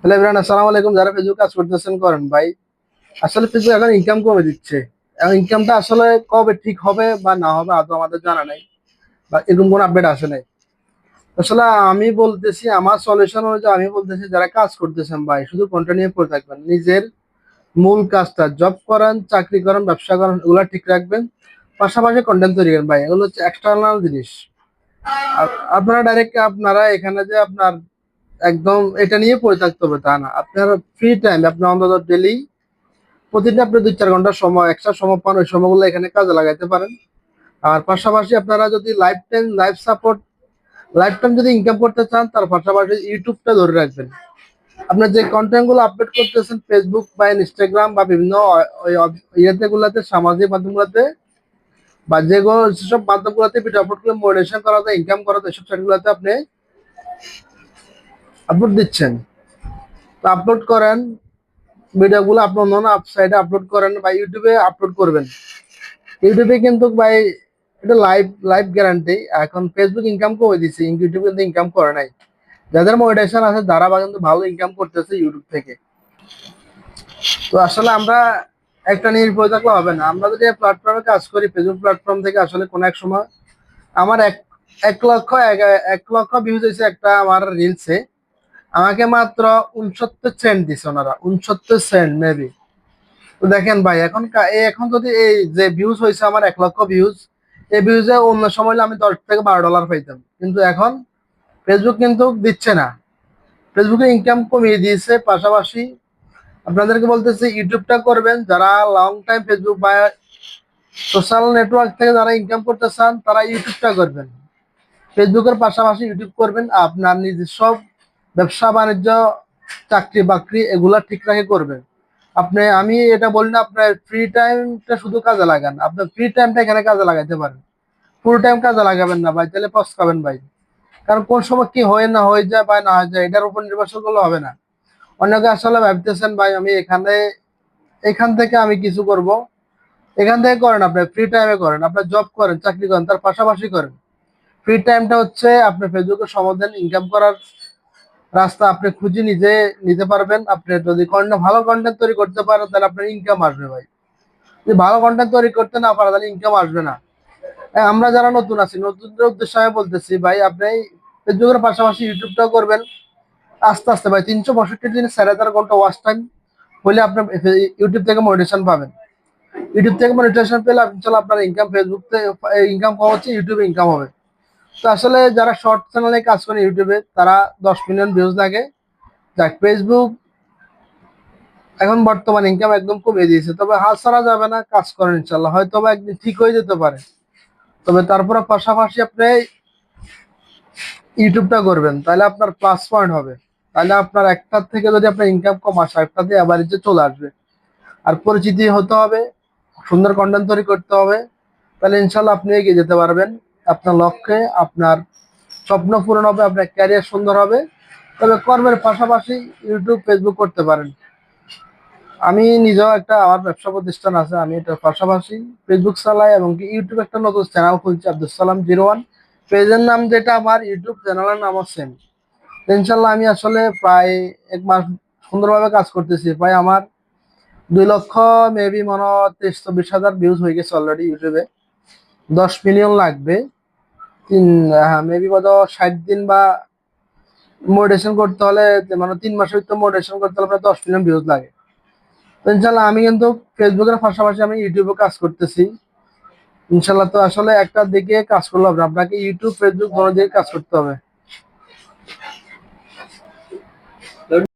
Hello Imran আসসালামু আলাইকুম। যারা ফেসবুক কাজ করতেছেন, করেন ভাই। আসলে ফেসবুক এখন ইনকাম কমে দিচ্ছে। এখন ইনকামটা আসলে কবে ঠিক হবে বা না হবে, আদৌ আমাদের জানা নাই বা এরকম কোনো আপডেট আসে নাই। আসলে আমি বলতেছি, আমার সলিউশন অনুযায়ী আমি বলতেছি, যারা কাজ করতেছেন ভাই, শুধু নিয়ে পড়ে থাকবেন। নিজের মূল কাজটা জব করেন, চাকরি করেন, ব্যবসা করেন, এগুলো ঠিক রাখবেন। পাশাপাশি কন্টেন্ট তৈরি করেন ভাই, এগুলো হচ্ছে এক্সটার্নাল জিনিস। আপনারা ডাইরেক্ট আপনারা এখানে যে আপনার একদম এটা নিয়ে পড়ে থাকতে হবে তা না। আপনার ফ্রি টাইম আপনার অন্তত ডেলি প্রতিদিন আপনি দুই চার ঘণ্টা সময় এক্সট্রা সময় পান, ওই সময়গুলো এখানে কাজে লাগাইতে পারেন। আর পাশাপাশি আপনারা যদি life time life support life time যদি ইনকাম করতে চান, তার পাশাপাশি ইউটিউবটা ধরে রাখবেন। আপনার যে কন্টেন্টগুলো আপলোড করতেছেন ফেসবুক বা ইনস্টাগ্রাম বা বিভিন্ন ওই ইয়েতে গুলাতে, সামাজিক মাধ্যমগুলোতে, বা যেগুলো যেসব মাধ্যমগুলোতে ভিডিও আপলোড করে মোটিভেশন করাতে ইনকাম করাতে এসব সাইটগুলোতে আপনি আপলোড দিচ্ছেন। তো আপলোড করেন, ভিডিওগুলো আপলোড অন্য সাইডে আপলোড করেন, বা ইউটিউবে আপলোড করবেন। ইউটিউবে কিন্তু ভাই, এটা লাইভ লাইভ গ্যারান্টি এখন ফেসবুক ইনকাম করে দিচ্ছে ইউটিউব কিন্তু ইনকাম করে নাই। যাদের মোটিভেশন আছে, তারা কিন্তু ভালো ইনকাম করতেছে ইউটিউব থেকে। তো আসলে আমরা একটা নির্ভর থাকলে হবে না। আমরা যদি প্ল্যাটফর্মে কাজ করি ফেসবুক প্ল্যাটফর্ম থেকে আসলে কোনো এক সময় আমার এক এক লক্ষ এক লক্ষ ভিউজ হয়েছে একটা আমার রিলসে আমাকে মাত্র উনসত্তর সেন্ট দিছে ওনারা, উনসত্তর সেন্ট মেবি দেখেন ভাই, এখন এখন যদি এই যে ভিউজ হয়েছে আমার এক লক্ষ ভিউজ এই ভিউজে অন্য সময় আমি দশ থেকে বারো ডলার পাইতাম। কিন্তু এখন ফেসবুক কিন্তু দিচ্ছে না। ফেসবুকে ইনকাম কমিয়ে দিয়েছে পাশাপাশি আপনাদেরকে বলতেছি ইউটিউবটা করবেন। যারা লং টাইম ফেসবুক বা সোশ্যাল নেটওয়ার্ক থেকে যারা ইনকাম করতে চান, তারা ইউটিউবটা করবেন। ফেসবুকের পাশাপাশি ইউটিউব করবেন। আপনার নিজস্ব ব্যবসা, বাণিজ্য, চাকরি, বাকরি, এগুলা ঠিক রাখে করবেন আপনি, আমি এটা বলি না, আপনার ফ্রি টাইমটা শুধু কাজে লাগান। আপনার ফ্রি টাইমটা এখানে কাজে লাগাইতে পারেন। ফুল টাইম কাজে লাগাবেন না ভাই, তাহলে পস্কাবেন ভাই। কারণ কোন সময় কি হয় না হয়ে যায় বা না হয়ে যায়, এটার উপর নির্ভরশীল করলে হবে না। অনেকে আসলে ভাবতেছেন, ভাই, আমি এখানে, এখান থেকে আমি কিছু করব। এখান থেকে করেন আপনি ফ্রি টাইমে করেন। আপনার জব করেন, চাকরি করেন, তার পাশাপাশি করেন। ফ্রি টাইমটা হচ্ছে আপনি ফেসবুকে সমাধান ইনকাম করার রাস্তা আপনি খুঁজে নিজে নিতে পারবেন। আপনি যদি কন্টেন্ট ভালো কন্টেন্ট তৈরি করতে পারেন তাহলে আপনার ইনকাম আসবে ভাই। যদি ভালো কন্টেন্ট তৈরি করতে না পারেন তাহলে ইনকাম আসবে না। হ্যাঁ, আমরা যারা নতুন আছি নতুনদের উদ্দেশ্যে আমি বলতেছি ভাই আপনি ফেসবুকের পাশাপাশি ইউটিউবটাও করবেন। আস্তে আস্তে ভাই তিনশো পঁয়ষট্টি দিন সাড়ে তেরো ঘণ্টা ওয়াচ টাইম হলে আপনি ইউটিউব থেকে মনিটেশন পাবেন। ইউটিউব থেকে মনিটেশন পেলে ইনশাল্লাহ আপনার ইনকাম ফেসবুক থেকে ইনকাম কম হচ্ছে ইউটিউবে ইনকাম হবে। তো আসলে যারা শর্ট চ্যানেলে কাজ করে ইউটিউবে তারা দশ মিলিয়ন ভিউজ লাগে। যাক ফেসবুক এখন বর্তমান ইনকাম একদম কমিয়ে দিয়েছে। তবে হাত ছাড়া যাবে না, কাজ করেন ইনশাল্লাহ। হয়তো বা একদিন ঠিক হয়ে যেতে পারে। তবে তারপরে পাশাপাশি আপনি ইউটিউবটা করবেন। তাহলে আপনার প্লাস পয়েন্ট হবে। তাহলে আপনার একটার থেকে যদি আপনার ইনকাম কম আসে একটাতে অ্যাভারেজে চলে আসবে। আর পরিচিতি হতে হবে, সুন্দর কন্টেন্ট তৈরি করতে হবে। তাহলে ইনশাল্লাহ আপনি এগিয়ে যেতে পারবেন। আপনার লক্ষ্যে আপনার স্বপ্ন পূরণ হবে, আপনার ক্যারিয়ার সুন্দর হবে। তবে কর্মের পাশাপাশি ইউটিউব ফেসবুক করতে পারেন। আমি নিজেও একটা, আমার ব্যবসা প্রতিষ্ঠান আছে, আমি এটার পাশাপাশি ফেসবুক চালাই এবং ইউটিউব একটা নতুন চ্যানেল খুলছি, আব্দুল সালাম জিরো ওয়ান। পেজের নাম যেটা আমার ইউটিউব চ্যানেলের নামও সেম ইনশাল্লাহ আমি আসলে প্রায় এক মাস সুন্দরভাবে কাজ করতেছি। প্রায় আমার দুই লক্ষ মেবি মনে তেইশ চব্বিশ হাজার ভিউজ হয়ে গেছে অলরেডি ইউটিউবে দশ মিলিয়ন লাগবে। তিন হ্যাঁ মেবি কত ষাট দিন বা মোটিভেশন করতে হলে মানে তিন মাসের ভিতরে মোটিভেশন করতে হলে প্রায় দশ মিলিয়ন ভিউজ লাগে তো ইনশাল্লাহ আমি কিন্তু ফেসবুকের পাশাপাশি আমি ইউটিউবে কাজ করতেছি ইনশাল্লাহ তো আসলে একটা দিকে কাজ করলে হবে। আপনাকে ইউটিউব ফেসবুক কোনো দিকে কাজ করতে হবে